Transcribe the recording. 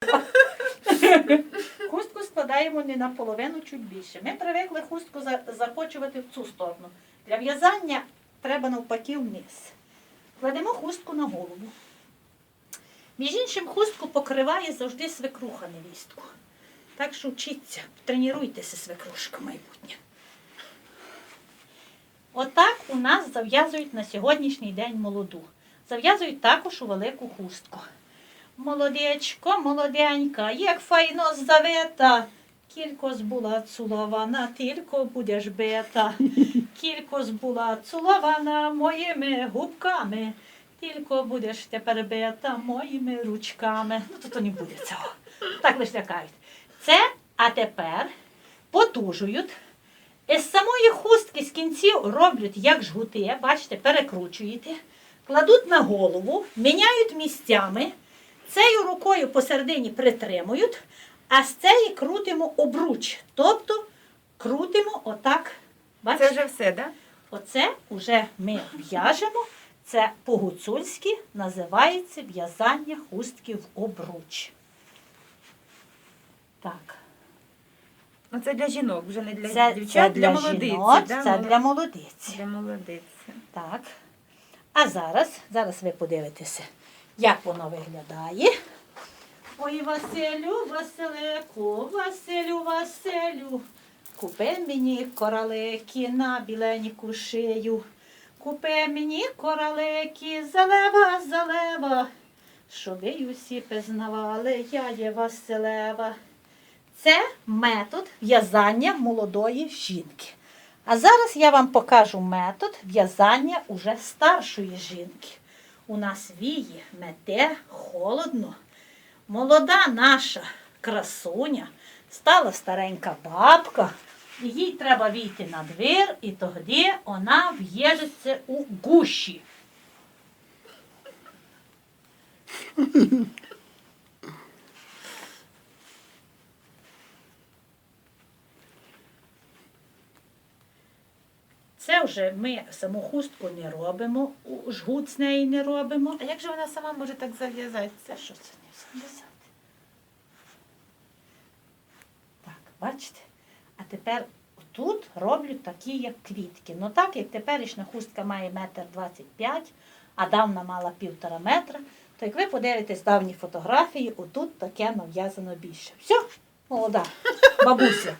Хустку складаємо не наполовину, чуть більше. Ми привикли хустку закочувати в цю сторону. Для в'язання треба навпаки вниз. Кладемо хустку на голову. Між іншим, хустку покриває завжди свекруха невістку. Так що вчіться, тренуйтеся, свекрушка майбутня. Отак у нас зав'язують на сьогоднішній день молоду. Зав'язують також у велику хустку. Молодечко, молоденька, як файно завета. Кілько була цулована, тільки будеш бита. Кілько була цулована моїми губками. Тільки будеш тепер бита моїми ручками. Ну, то, то не буде цього. Так лише кажуть. Це, а тепер потужують. Із самої хустки з кінців роблять як жгути, бачите, перекручуєте, кладуть на голову, міняють місцями, цією рукою посередині притримують, а з цієї крутимо обруч. Тобто крутимо отак. Це вже все, так? Оце вже ми в'яжемо. Це по-гуцульськи називається в'язання хустки в обруч. Так. Ну це для жінок, вже не для Це, дівчат, це для, для молодиці. жінок, да, це для молодиці. для молодиці. Так. А зараз, зараз ви подивитеся, як воно виглядає. Ой, Василю, Василику, Василю, Василю, купи мені коралики на біленьку шию. Купи мені коралики, залева, залева, щоб ви усі пізнавали, я є Василева. Це метод в'язання молодої жінки. А зараз я вам покажу метод в'язання уже старшої жінки. У нас віє, мете, холодно. Молода наша красуня, стала старенька бабка, їй треба війти на двір, і тоді вона в'єжеться у гущі. Це вже ми саму хустку не робимо, жгут з неї не робимо. А як же вона сама може так зав'язатися? Що це не зав'язати? Так, бачите? А тепер тут роблю такі, як квітки. Ну так, як теперішня хустка має метр двадцять п'ять, а давна мала півтора метра, то як ви подивитесь давні фотографії, отут таке нав'язано більше. Все, молода, бабуся.